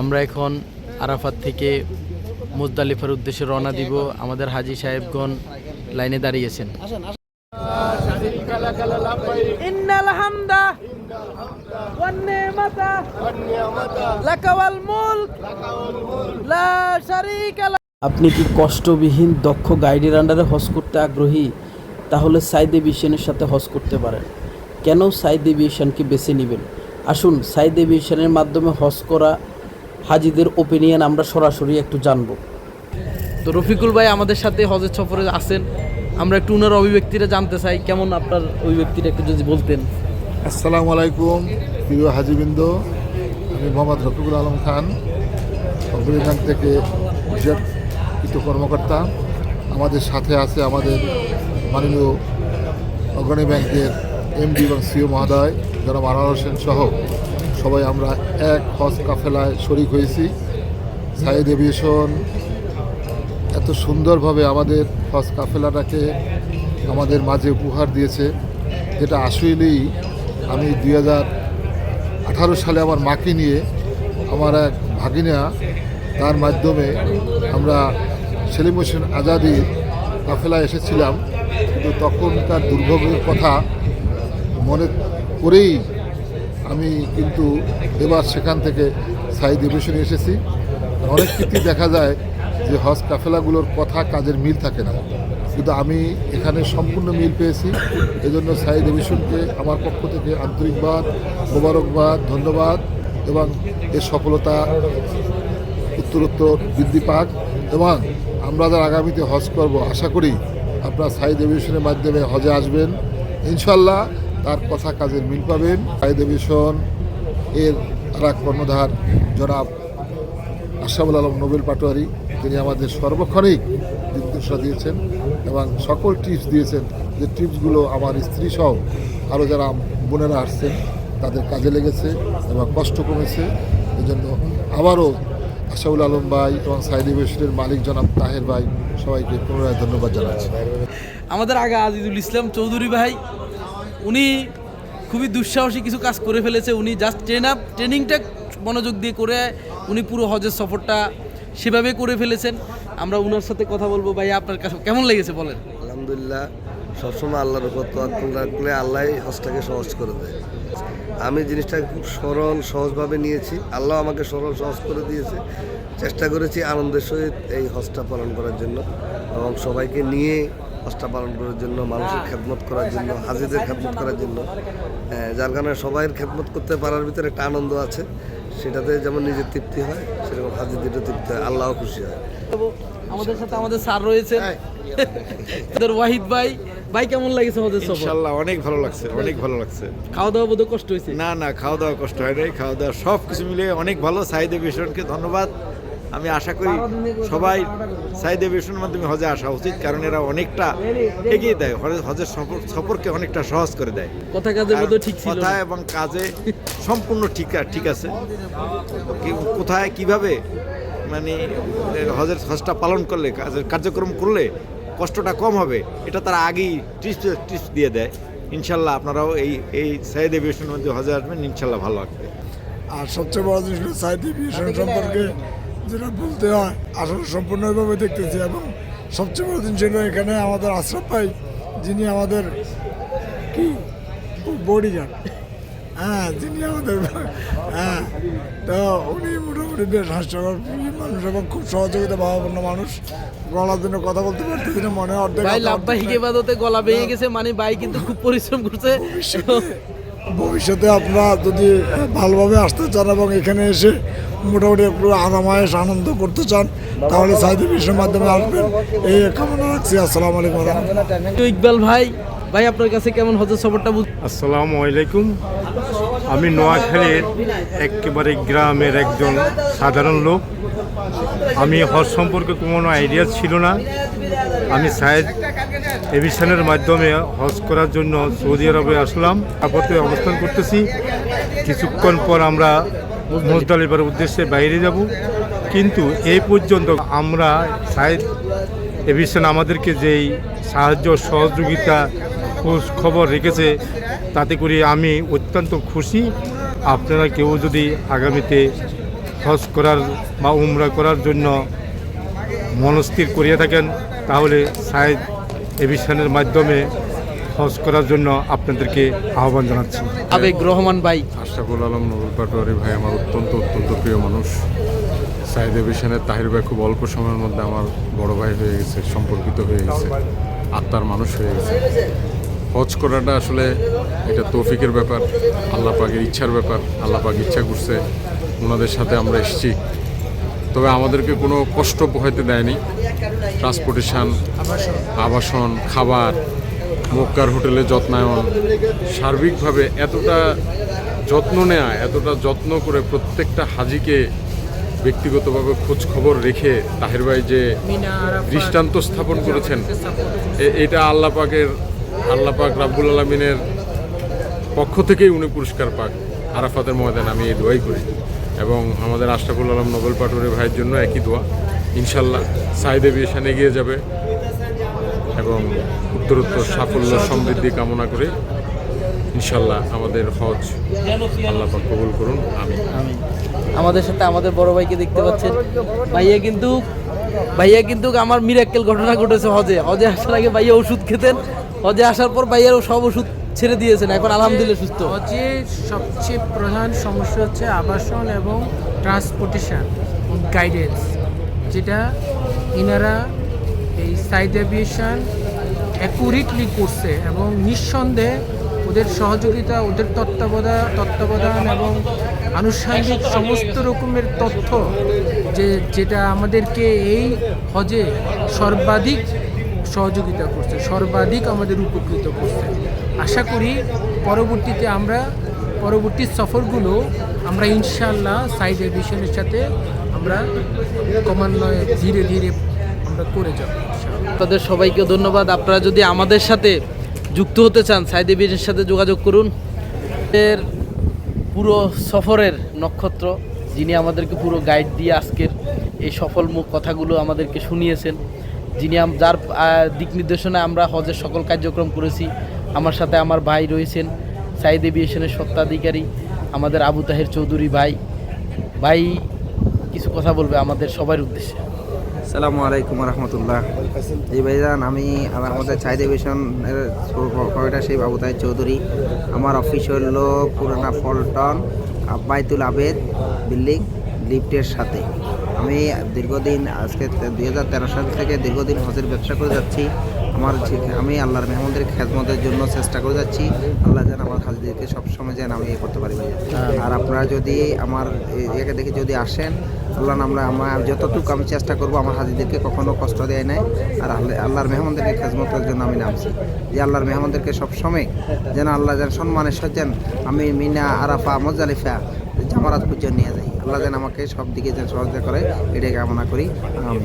আমরা এখন আরাফাত থেকে মুজদালিফার উদ্দেশ্যে রওনা দিব। আমাদের হাজি সাহেবগণ লাইনে দাঁড়িয়েছেন। আপনি কি কষ্টবিহীন দক্ষ গাইডের আন্ডারে হজ করতে আগ্রহী? তাহলে সাইদ এভিয়েশনের সাথে হজ করতে পারেন। কেন সাইদ এভিয়েশনকে বেছে নেবেন? আসুন সাইদ এভিয়েশনের মাধ্যমে হজ করা হাজিদের ওপিনিয়ন আমরা সরাসরি একটু জানব। তো রফিকুল ভাই আমাদের সাথে হজের সফরে আছেন। আমরা একটু ওনার অভিব্যক্তিটা জানতে চাই। কেমন আপনার অভিব্যক্তিটা একটু যদি বলতেন? আসসালামু আলাইকুম প্রিয় হাজিবৃন্দ। আমি মোহাম্মদ রফিকুল আলম খান অগ্রণী ব্যাংক থেকে বিশেষকৃত কর্মকর্তা। আমাদের সাথে আছে আমাদের মাননীয় অগ্রণী ব্যাংকের এমডি এবং সিও মহোদয়, জনাব আনোয়ার হোসেন সহ সবাই আমরা এক হজ কাফেলায় শরিক হয়েছি। সাইদ এভিয়েশন এত সুন্দরভাবে আমাদের হজ কাফেলাটাকে আমাদের মাঝে উপহার দিয়েছে। যেটা আসলেই আমি দুই হাজার আঠারো সালে আমার মাকে নিয়ে আমার এক ভাগিনা, তার মাধ্যমে আমরা সেলিম হোসেন আজাদির কাফেলায় এসেছিলাম। কিন্তু তখনকার দুর্ভোগের কথা মনে করেই আমি কিন্তু এবার সেখান থেকে সাইদ এভিয়েশনে এসেছি। অনেক ক্ষেত্রেই দেখা যায় যে হজ কাফেলাগুলোর কথা কাজের মিল থাকে না। কিন্তু আমি এখানে সম্পূর্ণ মিল পেয়েছি। এজন্য সাইদ এভিয়েশনকে আমার পক্ষ থেকে আন্তরিকবাদ, মোবারকবাদ, ধন্যবাদ এবং এর সফলতা উত্তরোত্তর বৃদ্ধি পাক এবং আমরা যারা আগামীতে হজ করব, আশা করি আপনারা সাইদ এভিয়েশনের মাধ্যমে হজে আসবেন। ইনশাল্লাহ তার কথা কাজের মিল পাবেন। এভিয়েশন এর আর এক কর্ণধার জনাব আশরাফুল আলম নোবেল পাটোয়ারি। তিনি আমাদের সর্বক্ষণিক নির্দেশনা দিয়েছেন এবং সকল টিপস দিয়েছেন যে টিপসগুলো আমার স্ত্রী সহ আরও যারা বোনেরা আসছেন, তাদের কাজে লেগেছে এবং কষ্ট কমেছে। এজন্য আবারও আশাউল আলম ভাই এবং সাইদি বেশরের মালিক জনাব তাহের ভাই সবাইকে পুনরায় ধন্যবাদ জানাচ্ছি। আমাদের আগে আজিজুল ইসলাম চৌধুরী ভাই উনি খুবই দুঃসাহসী কিছু কাজ করে ফেলেছে। উনি জাস্ট ট্রেন আপ ট্রেনিংটা মনোযোগ দিয়ে করে উনি পুরো হজের সফরটা সেভাবে করে ফেলেছেন। আমরা ওনার সাথে কথা বলব ভাই আপনার কাছে কেমন লেগেছে বলেন? আলহামদুলিল্লাহ, সবসময় আল্লাহর উপর তোয়াক্কুল রাখলে আল্লাহ হজটাকে সহজ করে দেয়। আমি জিনিসটাকে খুব সরল সহজভাবে নিয়েছি। আল্লাহ আমাকে সরল সহজ করে দিয়েছে। চেষ্টা করেছি আনন্দের সহিত এই হজটা পালন করার জন্য। এবং সবাইকে নিয়ে হজটা পালন করার জন্য মানুষের খেদমত করার জন্য হাজিদের খেদমত করার জন্য হ্যাঁ, যার কারণে সবাইয়ের খেদমত করতে পারার ভিতরে একটা আনন্দ আছে। সেটাতে যেমন নিজের তৃপ্তি হয় সেরকম হাজিদেরও তৃপ্তি হয় আল্লাহও খুশি হয়। আমাদের সাথে আমাদের স্যার রয়েছে। আমাদের ওয়াহিদ ভাই ভাই কেমন লাগেছে হজের সফর? ইনশাল্লাহ অনেক ভালো লাগছে অনেক ভালো লাগছে। খাওয়া দাওয়া বোধ কষ্ট হয়েছে? না না খাওয়া দাওয়া কষ্ট হয় নাই খাওয়া দাওয়া সব কিছু মিলে অনেক ভালো। সাইদ এভিয়েশনকে ধন্যবাদ। আমি আশা করি সবাই সাইদ এভিয়েশনের মাধ্যমে হজে আসা উচিত কারণ এরা অনেকটা এগিয়ে দেয়। হজে- হজের সফর সফরকে অনেকটা সহজ করে দেয়। কথা কাজের মধ্যে ঠিক ছিল কথা এবং কাজে সম্পূর্ণ ঠিক ঠিক আছে। কোথায় কীভাবে মানে হজের হজটা পালন করলে কাজের কার্যক্রম করলে কষ্টটা কম হবে এটা তারা আগেই টিপস টিপস দিয়ে দেয়। ইনশাল্লাহ আপনারাও এই এই সাইদ এভিয়েশনের মধ্যে হজে আসবেন ইনশাল্লাহ ভালো লাগবে। আর সবচেয়ে বড় জিনিস হলো সাইড এভিয়েশন সম্পর্কে যেটা বলতে হয় আসলে সম্পূর্ণভাবে দেখতেছি। এবং সবচেয়ে বড় দিন হলো এখানে আমাদের আশরাফ ভাই যিনি আমাদের কি? বডিগার্ড হ্যাঁ যিনি আমাদের হ্যাঁ তো উনি মোটামুটি বেশ হাস্যকর মানুষ এবং খুব সহযোগিতা ভাবাপন্ন মানুষ। গলার জন্য কথা বলতে পারতেছি না মনে অর্ধেক ভাই গলা ভেঙে গেছে মানে ভাই কিন্তু খুব পরিশ্রম করছে। ভবিষ্যতে আপনারা যদি ভালোভাবে আসতে চান এবং এখানে এসে মোটামুটি একটু আরামায়েশ আনন্দ করতে চান তাহলে সাইদ বিশ্বের মাধ্যমে আসবেন। এই কামনা রাখছি। আসসালামু আলাইকুম রহমতুল্লাহ। ইকবাল ভাই ভাই আপনার কাছে কেমন হজের সফরটা বুঝ আসসালামু আলাইকুম। আমি নোয়াখালীর একেবারে গ্রামের একজন সাধারণ লোক। আমি হজ সম্পর্কে কোনো আইডিয়া ছিল না। আমি সায়েদ এভিশনের মাধ্যমে হজ করার জন্য সৌদি আরবে আসলাম। তারপরে অবস্থান করতেছি। কিছুক্ষণ পর আমরা মুজদালিবার উদ্দেশ্যে বাইরে যাব। কিন্তু এই পর্যন্ত আমরা সায়েদ এভিশন আমাদেরকে যেই সাহায্য, সহযোগিতা, খোঁজ খবর রেখেছে, তাতে করে আমি অত্যন্ত খুশি। আপনারা কেউ যদি আগামীতে হজ করার বা উমরা করার জন্য মনস্থির করিয়া থাকেন তাহলে সাইদ এভিশনের মাধ্যমে হজ করার জন্য আপনাদেরকে আহ্বান জানাচ্ছি। আবেগ রহমান ভাই। আশরাফুল আলম নবুল পাটোয়ারি ভাই আমার অত্যন্ত অত্যন্ত প্রিয় মানুষ। সাইদ এভিশনের তাহির ভাই খুব অল্প সময়ের মধ্যে আমার বড় ভাই হয়ে গেছে সম্পর্কিত হয়ে গেছে আত্মার মানুষ হয়ে গেছে। হজ করাটা আসলে এটা তৌফিকের ব্যাপার আল্লাহ পাকের ইচ্ছার ব্যাপার আল্লাহ পাক ইচ্ছা করছে। ওনাদের সাথে আমরা এসেছি। তবে আমাদেরকে কোনো কষ্ট পোহাইতে দেয়নি। ট্রান্সপোর্টেশন আবাসন, খাবার, মক্কার হোটেলে যত্নায়ন, সার্বিকভাবে এতটা যত্ন নেওয়া এতটা যত্ন করে প্রত্যেকটা হাজিকে ব্যক্তিগতভাবে খোঁজ খবর রেখে তাহের ভাই যে দৃষ্টান্ত স্থাপন করেছেন এটা আল্লাহ পাকের আল্লাহ পাক রাব্বুল আলমিনের পক্ষ থেকেই উনি পুরস্কার পাক আরাফাতের ময়দান। আমি এই দোয়াই করি। এবং আমাদের আশরাফুল আলম নোবেল পাটোয়ারি ভাইয়ের জন্য একই দোয়া। ইনশাল্লাহ সাইদ এভিয়েশন এগিয়ে যাবে এবং উত্তরোত্তর সাফল্য সমৃদ্ধি কামনা করে ইনশাল্লাহ আমাদের হজ আল্লাহ কবুল করুন। আমি আমাদের সাথে আমাদের বড় ভাইকে দেখতে পাচ্ছেন। ভাইয়া কিন্তু ভাইয়া কিন্তু আমার মিরাক্কেল ঘটনা ঘটেছে হজে। হজে আসার আগে ভাইয়া ওষুধ খেতেন। হজে আসার পর ভাইয়ার সব ওষুধ ছেড়ে দিয়েছেন এখন আলহামদুলিল্লাহ সুস্থ। হজে সবচেয়ে প্রধান সমস্যা হচ্ছে আবাসন এবং ট্রান্সপোর্টেশন গাইডেন্স যেটা ইনারা এই সাইড অ্যাভিয়েশন অ্যাকুরেটলি করছে এবং নিঃসন্দেহে ওদের সহযোগিতা ওদের তত্ত্বাবধান তত্ত্বাবধান এবং আনুষঙ্গিক সমস্ত রকমের তথ্য যে যেটা আমাদেরকে এই হজে সর্বাধিক সহযোগিতা করছে সর্বাধিক আমাদের উপকৃত করছে। আশা করি পরবর্তীতে আমরা পরবর্তী সফরগুলো আমরা ইনশাল্লাহ সাইড এডিশনের সাথে আমরা ক্রমান্বয়ে ধীরে ধীরে আমরা করে যাব তাদের সবাইকে ধন্যবাদ। আপনারা যদি আমাদের সাথে যুক্ত হতে চান সাইদে বীরের সাথে যোগাযোগ করুন। এর পুরো সফরের নক্ষত্র, যিনি আমাদেরকে পুরো গাইড দিয়ে আজকের এই সফল মুখ কথাগুলো আমাদেরকে শুনিয়েছেন, যিনি যার দিক নির্দেশনায় আমরা হজের সকল কার্যক্রম করেছি আমার সাথে আমার ভাই রয়েছেন, সাইদ এভিয়েশনের সত্ত্বাধিকারী আমাদের আবু তাহের চৌধুরী ভাই। ভাই, কিছু কথা বলবে আমাদের সবার উদ্দেশ্যে। সালামু আলাইকুম রহমতুল্লাহ। জি ভাইজান, আমি আমাদের চাই ডিভিশন কয়টা সেই বাবু তাই চৌধুরী। আমার অফিস হলো পুরানা ফলটন বাইতুল আবেদ বিল্ডিং, লিফটের সাথে। আমি দীর্ঘদিন আজকে দুই হাজার তেরো সাল থেকে দীর্ঘদিন হজের ব্যবসা করে যাচ্ছি। আমার আমি আল্লাহর মেহমানদের খেদমতের জন্য চেষ্টা করে যাচ্ছি। আল্লাহ যেন আমার হাজিদেরকে সবসময় যেন আমি ইয়ে করতে পারি আর আপনারা যদি আমার একে দেখে যদি আসেন আল্লাহ আমরা আমার যতটুকু আমি চেষ্টা করব আমার হাজিদেরকে কখনো কষ্ট দেয় নাই। আর আল্লাহ আল্লাহর মেহমানদেরকে খেজমতের জন্য আমি নামছি। যে আল্লাহর মেহমানদেরকে সবসময় যেন আল্লাহ যেন সম্মানের সাথে আমি মিনা আরাফা মজালিফা জামারাত পর্যন্ত নিয়ে যাই। আল্লাহ যেন আমাকে সব দিকে যেন সহযোগিতা করে, এটাই কামনা করি। আমি